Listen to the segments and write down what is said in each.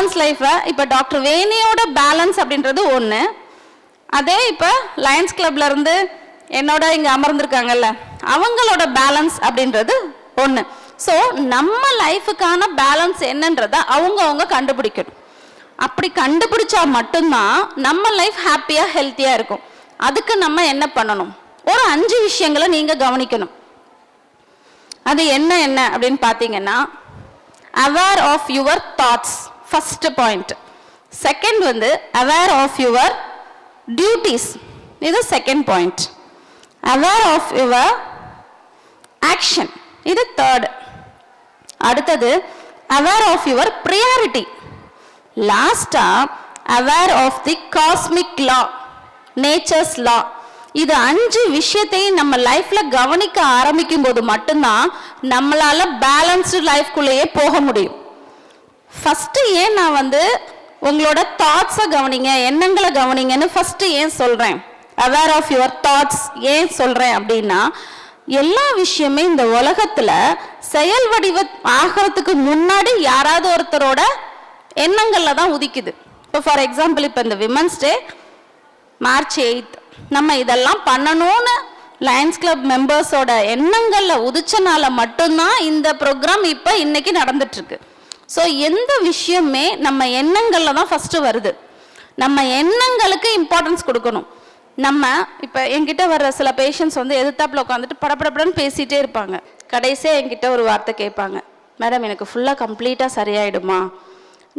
Balance லைஃப்பில் இப்போ doctor வேணியோட balance அப்படின்றது ஒன்று அதே இப்போ லயன்ஸ் கிளப்ல இருந்து என்னோட இங்கே அமர்ந்திருக்காங்கல்ல அவங்களோட பேலன்ஸ் அப்படின்றது ஒன்று ஸோ நம்ம லைஃபுக்கான பேலன்ஸ் என்னன்றத அவங்கவுங்க கண்டுபிடிக்கணும். அப்படி கண்டுபிடிச்சா மட்டும்தான் நம்ம லைஃப் ஹாப்பியாக ஹெல்த்தியாக இருக்கும். அதுக்கு நம்ம என்ன பண்ணணும்? ஒரு அஞ்சு விஷயங்களை நீங்கள் கவனிக்கணும். அது என்ன என்ன அப்படின்னு பார்த்தீங்கன்னா aware of your thoughts first point second வந்து அவேர் ஆஃப் யுவர் டியூட்டிஸ் இது second point aware of your action இது தேர்ட் அடுத்தது அவேர் ஆஃப் யுவர் ப்ரியாரிட்டி லாஸ்டா aware of the cosmic law nature's law இது அஞ்சு விஷயத்தையும் நம்ம லைஃப்ல கவனிக்க ஆரம்பிக்கும் போது மட்டும்தான் நம்மளால பேலன்ஸ்டு லைஃப்குள்ளேயே போக முடியும். ஃபஸ்ட்டு ஏன் நான் வந்து உங்களோட தாட்ஸை கவனிங்க எண்ணங்களை கவனிங்கன்னு ஃபஸ்ட்டு ஏன் சொல்கிறேன் அவேர் ஆஃப் யுவர் தாட்ஸ் ஏன் சொல்கிறேன் அப்படின்னா எல்லா விஷயமே இந்த உலகத்தில் செயல் வடிவ ஆகிறதுக்கு முன்னாடி யாராவது ஒருத்தரோட எண்ணங்களில் தான் உதிக்குது. இப்போ ஃபார் எக்ஸாம்பிள் இப்போ இந்த விமன்ஸ் டே மார்ச் எயித் நம்ம இதெல்லாம் பண்ணணும்னு லயன்ஸ் கிளப் மெம்பர்ஸோட எண்ணங்களில் உதிச்சனால மட்டும்தான் இந்த ப்ரோக்ராம் இப்போ இன்னைக்கு நடந்துட்டுருக்கு இருக்கு. ஸோ எந்த விஷயமே நம்ம எண்ணங்களில் தான் ஃபஸ்ட்டு வருது. நம்ம எண்ணங்களுக்கு இம்பார்ட்டன்ஸ் கொடுக்கணும். நம்ம இப்போ என்கிட்ட வர்ற சில பேஷண்ட்ஸ் வந்து எதிர்த்தாப்பில் உட்காந்துட்டு படபடபடன்னு பேசிகிட்டே இருப்பாங்க. கடைசியாக என்கிட்ட ஒரு வார்த்தை கேட்பாங்க. மேடம் எனக்கு ஃபுல்லாக கம்ப்ளீட்டாக சரியாயிடுமா?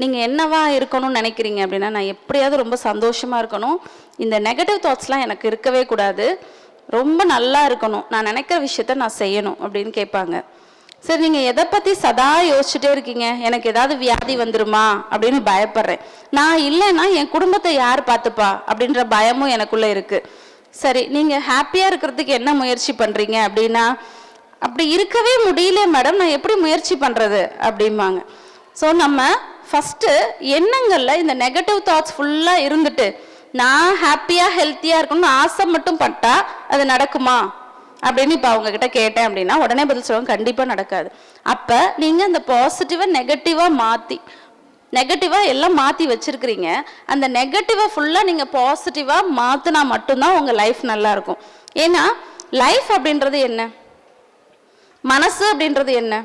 நீங்கள் என்னவா இருக்கணும்னு நினைக்கிறீங்க? அப்படின்னா நான் எப்படியாவது ரொம்ப சந்தோஷமாக இருக்கணும். இந்த நெகட்டிவ் தாட்ஸ்லாம் எனக்கு இருக்கவே கூடாது. ரொம்ப நல்லா இருக்கணும். நான் நினைக்கிற விஷயத்த நான் செய்யணும் அப்படின்னு கேட்பாங்க. சரி நீங்கள் எதை பற்றி சதா யோசிச்சுட்டே இருக்கீங்க? எனக்கு ஏதாவது வியாதி வந்துருமா? அப்படின்னு பயப்படுறேன். நான் இல்லைன்னா என் குடும்பத்தை யார் பார்த்துப்பா? அப்படின்ற பயமும் எனக்குள்ளே இருக்குது சரி நீங்கள் ஹாப்பியாக இருக்கிறதுக்கு என்ன முயற்சி பண்ணுறீங்க அப்படின்னா அப்படி இருக்கவே முடியல மேடம் நான் எப்படி முயற்சி பண்ணுறது அப்படிம்பாங்க. ஸோ நம்ம ஃபஸ்ட்டு எண்ணங்களில் இந்த நெகட்டிவ் தாட்ஸ் ஃபுல்லாக இருந்துட்டு நான் ஹாப்பியாக ஹெல்த்தியாக இருக்கணும்னு ஆசை மட்டும் பட்டா அது நடக்குமா? அப்படின்னு இப்போ அவங்க கிட்ட கேட்டேன் அப்படின்னா உடனே பதில் சொல்லுவாங்க கண்டிப்பாக நடக்காது. அப்போ நீங்கள் அந்த பாசிட்டிவை நெகட்டிவாக மாற்றி நெகட்டிவாக எல்லாம் மாற்றி வச்சுருக்கிறீங்க. அந்த நெகட்டிவை ஃபுல்லாக நீங்கள் பாசிட்டிவாக மாற்றினா மட்டும்தான் உங்கள் லைஃப் நல்லா இருக்கும் ஏன்னா லைஃப் அப்படின்றது என்ன? மனசு அப்படின்றது என்ன?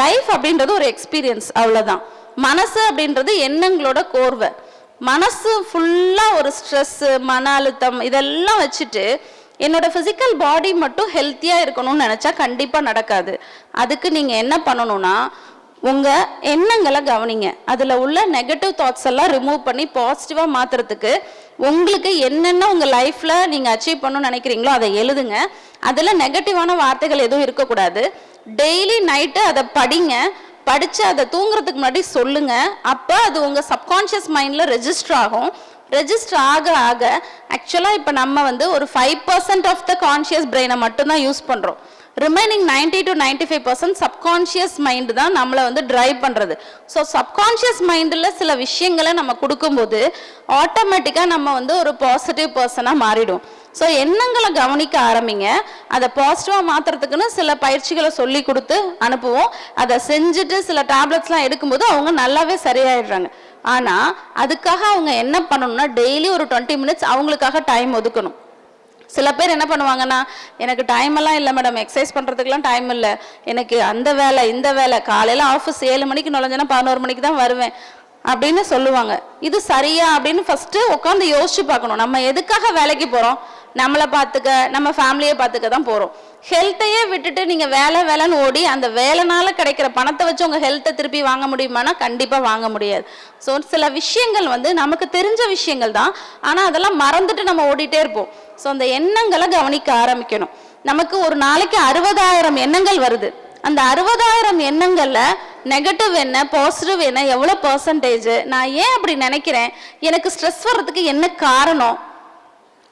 லைஃப் அப்படின்றது ஒரு எக்ஸ்பீரியன்ஸ் அவ்வளோதான் மனசு அப்படின்றது எண்ணங்களோட கோர்வை. மனசு ஃபுல்லாக ஒரு ஸ்ட்ரெஸ்ஸு மன அழுத்தம் இதெல்லாம் வச்சுட்டு என்னோட ஃபிசிக்கல் பாடி மட்டும் ஹெல்த்தியாக இருக்கணும்னு நினச்சா கண்டிப்பாக நடக்காது. அதுக்கு நீங்கள் என்ன பண்ணணும்னா உங்கள் எண்ணங்களை கவனிங்க. அதில் உள்ள நெகட்டிவ் தாட்ஸ் எல்லாம் ரிமூவ் பண்ணி பாசிட்டிவாக மாற்றுறதுக்கு உங்களுக்கு என்னென்ன உங்கள் லைஃப்பில் நீங்கள் அச்சீவ் பண்ணணும்னு நினைக்கிறீங்களோ அதை எழுதுங்க. அதில் நெகட்டிவான வார்த்தைகள் எதுவும் இருக்கக்கூடாது. டெய்லி நைட்டு அதை படிங்க. படித்து அதை தூங்குறதுக்கு முன்னாடி சொல்லுங்கள் அப்போ அது உங்கள் சப்கான்ஷியஸ் மைண்டில் ரெஜிஸ்டர் ஆகும். ரெஜிஸ்டர் ஆக ஆக ஆக்சுவலாக இப்போ நம்ம வந்து ஒரு five percent of the conscious பிரெயினை மட்டும்தான் யூஸ் பண்ணுறோம் remaining ninety to ninety five percent subconscious mind தான் நம்மளை வந்து ட்ரைவ் பண்ணுறது ஸோ சப்கான்ஷியஸ் மைண்டில் சில விஷயங்களை நம்ம கொடுக்கும்போது ஆட்டோமேட்டிக்காக நம்ம வந்து ஒரு பாசிட்டிவ் பர்சனாக மாறிடும் ஸோ எண்ணங்களை கவனிக்க ஆரம்பிங்க. அதை பாசிட்டிவாக மாற்றுறதுக்குன்னு சில பயிற்சிகளை சொல்லி கொடுத்து அனுப்புவோம். அதை செஞ்சுட்டு சில டேப்லெட்ஸ்லாம் எடுக்கும்போது அவங்க நல்லாவே சரியாயிடுறாங்க. ஆனால் அதுக்காக அவங்க என்ன பண்ணணும்னா டெய்லி ஒரு டுவெண்ட்டி மினிட்ஸ் அவங்களுக்காக டைம் ஒதுக்கணும். சில பேர் என்ன பண்ணுவாங்கன்னா எனக்கு டைம் எல்லாம் இல்லை மேடம் எக்ஸசைஸ் பண்ணுறதுக்கெல்லாம் டைம் இல்லை. எனக்கு அந்த வேலை இந்த வேலை. காலையில் ஆஃபீஸ் ஏழு மணிக்கு நுழைஞ்சேன்னா பதினோரு மணிக்கு தான் வருவேன். அப்படின்னு சொல்லுவாங்க. இது சரியா அப்படின்னு ஃபஸ்ட்டு உட்காந்து யோசிச்சு பார்க்கணும். நம்ம எதுக்காக வேலைக்கு போகிறோம் நம்மளை பார்த்துக்க நம்ம ஃபேமிலியை பார்த்துக்க தான் போகிறோம் ஹெல்த்தையே விட்டுட்டு நீங்கள் வேலை வேலைன்னு ஓடி அந்த வேலைனால கிடைக்கிற பணத்தை வச்சு உங்கள் ஹெல்த்தை திருப்பி வாங்க முடியுமானா கண்டிப்பாக வாங்க முடியாது. ஸோ சில விஷயங்கள் வந்து நமக்கு தெரிஞ்ச விஷயங்கள் தான். ஆனால் அதெல்லாம் மறந்துட்டு நம்ம ஓடிட்டே இருப்போம். ஸோ அந்த எண்ணங்களை கவனிக்க ஆரம்பிக்கணும். நமக்கு ஒரு நாளைக்கு அறுபதாயிரம் எண்ணங்கள் வருது. அந்த அறுபதாயிரம் எண்ணங்களில் நெகட்டிவ் என்ன பாசிட்டிவ் என்ன எவ்வளோ பர்சன்டேஜ் நான் ஏன் அப்படி நினைக்கிறேன்? எனக்கு ஸ்ட்ரெஸ் வர்றதுக்கு என்ன காரணம்?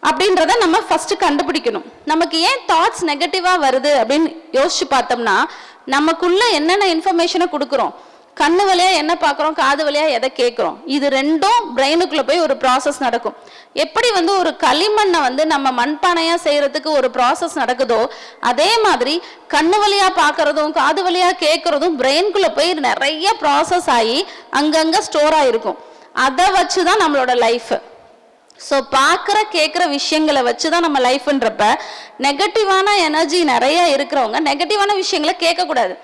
அப்படின்றத நம்ம ஃபர்ஸ்ட் கண்டுபிடிக்கணும். நமக்கு ஏன் தாட்ஸ் நெகட்டிவா வருது அப்படின்னு யோசிச்சு பார்த்தோம்னா நமக்குள்ள என்னென்ன இன்ஃபர்மேஷனை கொடுக்குறோம்? கண்ணு வழியா என்ன பார்க்குறோம்? காது வழியா எதை கேட்குறோம்? இது ரெண்டும் பிரெயினுக்குள்ள போய் ஒரு ப்ராசஸ் நடக்கும். எப்படி வந்து ஒரு களிமண்ணை வந்து நம்ம மண்பானையா செய்யறதுக்கு ஒரு ப்ராசஸ் நடக்குதோ அதே மாதிரி கண்ணு வழியா பார்க்கறதும் காது வழியா கேட்கறதும் பிரெயின்குள்ள போய் நிறைய ப்ராசஸ் ஆகி அங்கங்க ஸ்டோர் ஆயிருக்கும். அதை வச்சு தான் நம்மளோட லைஃப் ஸோ பார்க்குற கேட்குற விஷயங்களை வச்சு தான் நம்ம லைஃப்ன்றப்ப நெகட்டிவான எனர்ஜி நிறைய இருக்கிறவங்க நெகட்டிவான விஷயங்களை கேட்கக்கூடாது.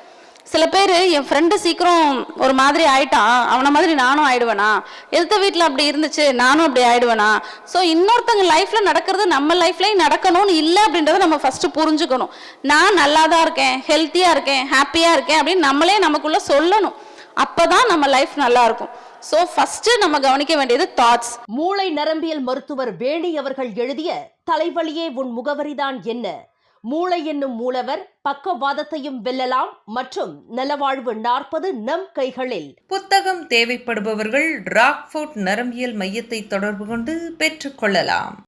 சில பேர் என் ஃப்ரெண்டு சீக்கிரம் ஒரு மாதிரி ஆயிட்டான் அவனை மாதிரி நானும் ஆயிடுவேனா? எதிர்த்த வீட்டில் அப்படி இருந்துச்சு நானும் அப்படி ஆயிடுவேனா? ஸோ இன்னொருத்தங்க லைஃப்பில் நடக்கிறது நம்ம லைஃப்லேயும் நடக்கணும்னு இல்லை அப்படின்றத நம்ம ஃபஸ்ட்டு புரிஞ்சுக்கணும். நான் நல்லா தான் இருக்கேன் ஹெல்த்தியாக இருக்கேன் ஹாப்பியாக இருக்கேன் அப்படின்னு நம்மளே நமக்குள்ளே சொல்லணும். அப்போ தான் நம்ம லைஃப் நல்லாயிருக்கும் ஸோ ஃபஸ்ட்டு நம்ம கவனிக்க வேண்டியது தாட்ஸ் மூளை நரம்பியல் மருத்துவர் வேணி அவர்கள் எழுதிய தலைவலியே உன் முகவரிதான் என்ன? மூளை என்னும் மூலவர் பக்கவாதத்தையும் வெல்லலாம் மற்றும் நலவாழ்வு நாற்பது நம் கைகளில். புத்தகம் தேவைப்படுபவர்கள் ராக்ஃபோர்ட் நரம்பியல் மையத்தை தொடர்பு கொண்டு பெற்றுக்கொள்ளலாம்